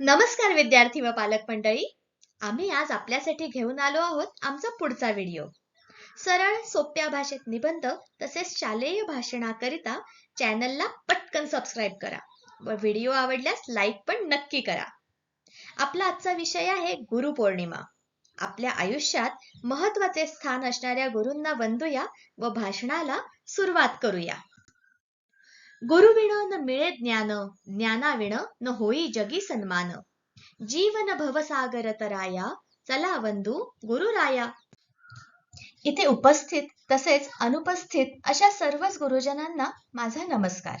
नमस्कार विद्यार्थी व पालक मंडळी. आम्ही आज आपल्यासाठी घेऊन आलो आहोत आमचा पुढचा व्हिडिओ. सरळ सोप्या भाषेत निबंध तसेच शालेय भाषणाकरिता चॅनलला पटकन सबस्क्राईब करा व व्हिडिओ आवडल्यास लाईक पण नक्की करा. आपला आजचा विषय आहे गुरुपौर्णिमा आपल्या आयुष्यात महत्त्वाचे स्थान असणाऱ्या गुरूंना वंदूया व भाषणाला सुरुवात करूया. गुरुविण न मिळे ज्ञान ज्ञानाविण न होई जगी सन्मान जीवन भवसागर तराया चला बंधू गुरुराया इथे उपस्थित तसेच अनुपस्थित अशा सर्वच गुरुजनांना माझा नमस्कार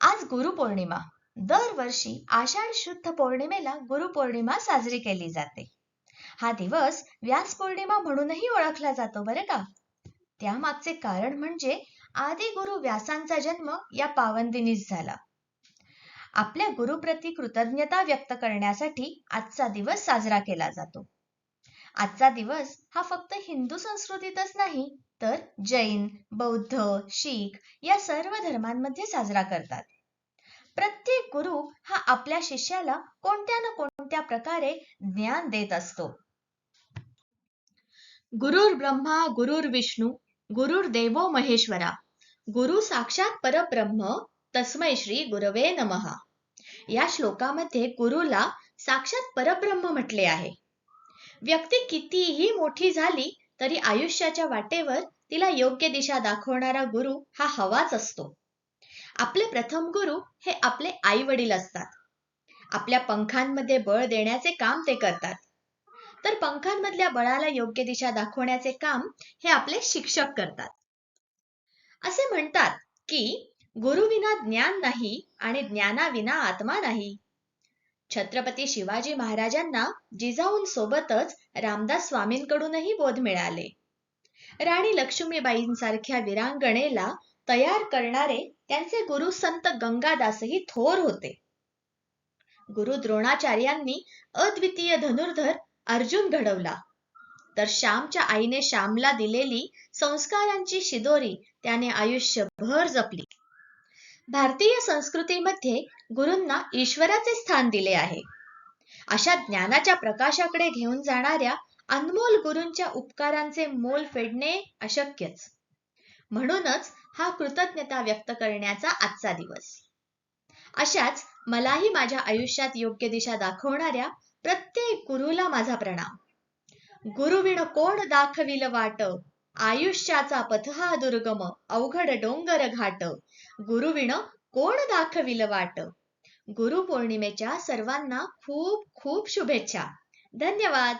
आज गुरुपौर्णिमा दरवर्षी आषाढ शुद्ध पौर्णिमेला गुरुपौर्णिमा साजरी केली जाते. हा दिवस व्यास पौर्णिमा म्हणूनही ओळखला जातो बरं का? त्यामागचे कारण म्हणजे आदि गुरु व्यासांचा जन्म या पावनदिनीच झाला. आपल्या गुरुप्रती कृतज्ञता व्यक्त करण्यासाठी आजचा दिवस साजरा केला जातो. आजचा दिवस हा फक्त हिंदू संस्कृतीतच नाही तर जैन बौद्ध शीख या सर्व धर्मांमध्ये साजरा करतात. प्रत्येक गुरु हा आपल्या शिष्याला कोणत्या ना कोणत्या प्रकारे ज्ञान देत असतो. गुरुर ब्रह्मा गुरुर विष्णू गुरुर देवो महेश्वरा. गुरु साक्षात परब्रह्म तस्मै श्री गुरवे नमहा या श्लोकामध्ये गुरुला साक्षात परब्रह्म म्हटले आहे. व्यक्ती कितीही मोठी झाली तरी आयुष्याच्या वाटेवर तिला योग्य दिशा दाखवणारा गुरु हा हवाच असतो. आपले प्रथम गुरु हे आपले आई वडील असतात. आपल्या पंखांमध्ये बळ देण्याचे काम ते करतात. तर पंखांमधल्या बळाला योग्य दिशा दाखवण्याचे काम हे आपले शिक्षक करतात. असे म्हणतात की गुरुविना ज्ञान नाही आणि ज्ञानाविना आत्मा नाही. छत्रपती शिवाजी महाराजांना जिजाऊन सोबतच रामदास स्वामींकडूनही बोध मिळाले. राणी लक्ष्मीबाईंसारख्या विरांगणेला तयार करणारे त्यांचे गुरु संत गंगादासही थोर होते. गुरु द्रोणाचार्यांनी अद्वितीय धनुर्धर अर्जुन घडवला. तर श्यामच्या आईने श्यामला दिलेली संस्कारांची शिदोरी त्याने आयुष्यभर जपली. भारतीय संस्कृतीमध्ये गुरूंना ईश्वराचे स्थान दिले आहे. अशा ज्ञानाच्या प्रकाशाकडे घेऊन जाणाऱ्या अनमोल गुरूंच्या उपकारांचे मोल फेडणे अशक्यच. म्हणूनच हा कृतज्ञता व्यक्त करण्याचा आजचा दिवस. अशाच मलाही माझ्या आयुष्यात योग्य दिशा दाखवणाऱ्या प्रत्येक गुरु गुरुला माझा प्रणाम. गुरुविण कोण दाखविल वाट? आयुष्याचा पथ हा दुर्गम अवघड डोंगर घाट. गुरुविण कोण दाखविल वाट? गुरुपौर्णिमेच्या सर्वांना खूप खूप शुभेच्छा. धन्यवाद.